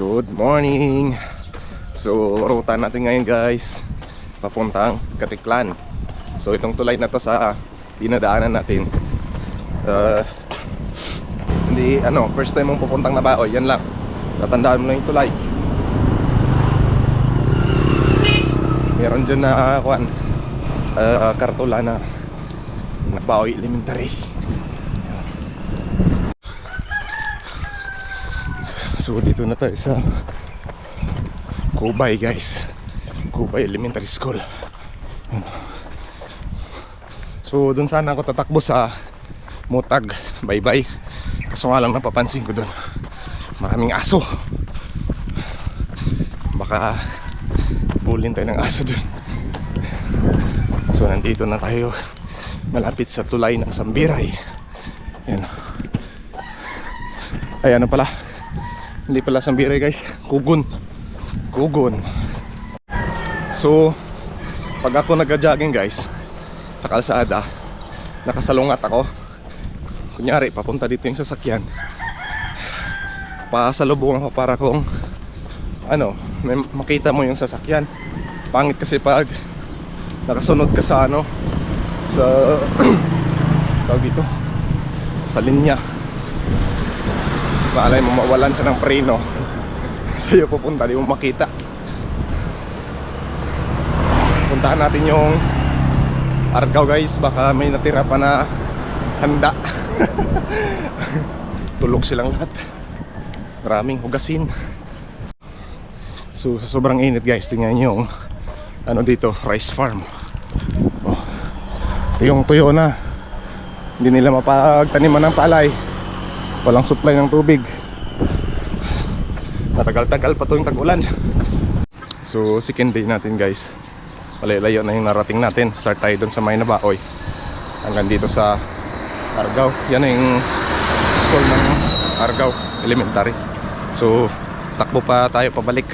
Good morning! So, ruta natin ngayon guys. Papuntang Katiklan. So, itong tulay na to sa dinadaanan natin. Uh, Hindi, ano, first time mong pupuntang Nabaoy, yan lang. Tatandaan mo lang yung tulay. Meron dyan na, kuan uh, Kartula na Nabaoy Elementary So dito na tayo sa Kubay guys. Kubay Elementary School. So dun sana ako tatakbo sa Mutag bye Kaso nga lang napapansin ko dun Maraming aso. Baka Bulin tayo ng aso dun. So nandito na tayo. Malapit sa tulay ng Sambiray. Yan Ay ano pala hindi pala Sambiray guys. Kugon. Kugon. So Pag ako nagja-jogging guys Sa kalsada Nakasalungat ako. Kunyari papunta dito yung sasakyan. Pasalubong ako para kung Ano may Makita mo yung sasakyan. Pangit kasi pag Nakasunod ka sa ano Sa Tawag dito Sa linya Malay mo mawalan siya ng preno. Sa'yo pupunta, di mo makita. Puntahan natin yung Argao guys, baka may natira pa na handa. Tulog silang lahat. Maraming hugasin. So sobrang init guys, tingnan nyo yung Ano dito, rice farm. Oh. Yung tuyo na. Hindi nila mapagtaniman ng palay walang supply ng tubig. Matagal-tagal pa to yung tag-ulan. So second day natin guys. Malayo na yung narating natin. Start tayo dun sa Maynabaoy hanggang dito sa Argao. Yan yung school ng Argao Elementary. So takbo pa tayo pabalik